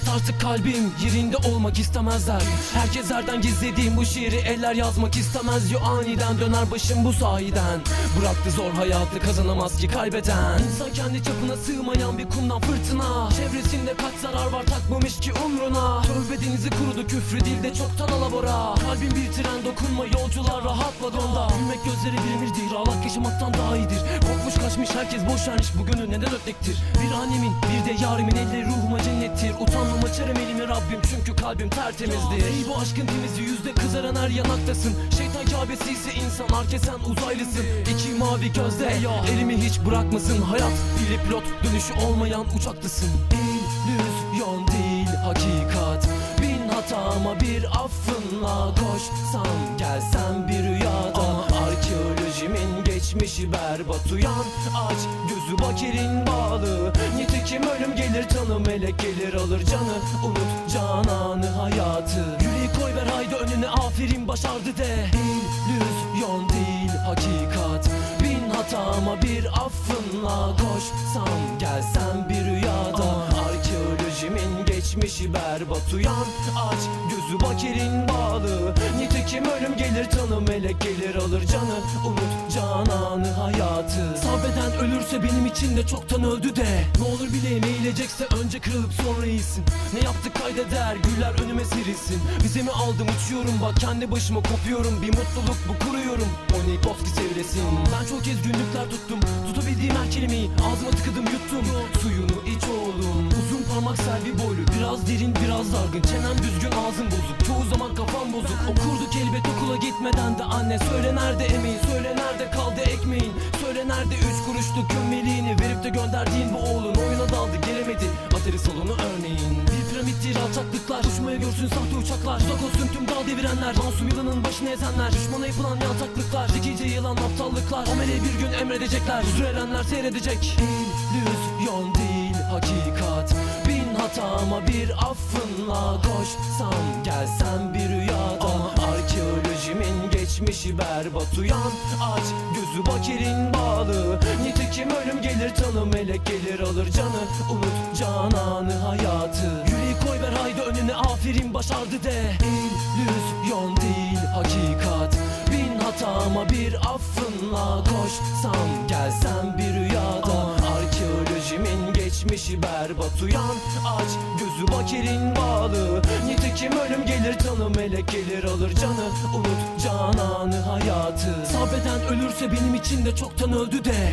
Vakit artık kalbim yerinde olmak istemezler. Herkeslerden gizlediğim bu şiiri eller yazmak istemez. Yo aniden döner başım bu sahiden. Bıraktı zor hayatı kazanamaz ki kaybeden. İnsan kendi çapına sığmayan bir kumdan fırtına. Çevresinde kaç zarar var takmamış ki umruna. Tövbe denizi kurudu küfrü dilde çoktan alabora. Kalbim bir tren dokunma yolcular rahat vagonda Gülmek gözleri bir değil ağlak yaşamaktan daha iyidir. Korkmuş kaçmış herkes boş vermiş bu gönül neden ötlektir Bir annemin bir de yarimin elleri ruhuma cennettir. Utanmam açarım elimi Rabbim çünkü kalbim tertemizdir. Ey bu aşkın temizliği yüzde kızaran her yanaktasın. Şeytan kabesi ise insan arke sen uzaylısın. İki mavi gözde elimi hiç bırakmasın. Hayat bir pilot dönüşü olmayan uçaklısın İllüzyon değil hakikat. Bin hatama bir affınla koşsam Gelsem bir geçmişi berbat uyan. Aç gözü bak elin bağlı. Nitekim ölüm gelir tanı melek gelir alır canı. Unut cananı hayatı. Yüreği koy ver haydi önüne aferin başardı de. İllüzyon değil hakikat. Bin hatama bir affınla koşsam Gelsem bir rüyada. Arkeolojimin geçmişi berbat uyan. Aç gözü bak elin bağlı. Nitekim ölüm gelir tanı melek gelir alır canı. Unut cananı ölürse benim için de çoktan öldü de. Ne olur bileyim eğilecekse önce kırılıp sonra iyisin. Ne yaptık kaydeder güller önüme serilsin. Bize mi aldım uçuyorum bak kendi başıma kopuyorum. Bir mutluluk bu kuruyorum. Onikowski çevresin. Ben çok kez günlükler tuttum. Tutabildiğim her kelimeyi ağzıma tıkadım yuttum. Suyunu iç oğlum. Uzun parmak selvi boylu. Biraz derin biraz dargın. Çenem düzgün ağzım bozuk. Çoğu zaman kafam bozuk. Okurduk elbet okula gitmeden de anne. Söyle nerede emeğin Söyle nerede piramittir alçaklıklar Uçmaya görsün sahte uçaklar. Uzak olsun tüm dağ devirenler. Masum yılanın başını ezenler. Düşmana yapılan yantaklıklar Zekice yılan aptallıklar. Amele bir gün emredecekler. Huzur erenler seyredecek İllüzyon değil hakikat. Bin hatama bir affınla koşsam Gelsem bir rüyada. Arkeolojimin geçmişi berbat uyan. Aç gözü bak elin bağlı. Nitekim ölüm gelir tanı melek gelir alır canı. Unut cananı hayatı aferin başardı de. İllüzyon değil hakikat. Bin hatama bir affınla koşsam Gelsem bir rüyada. Arkeolojimin geçmişi berbat uyan. Aç gözü bak elin bağlı. Nitekim ölüm gelir tanı melek gelir alır canı. Unut cananı hayatı. Sabreden ölürse benim için de çoktan öldü de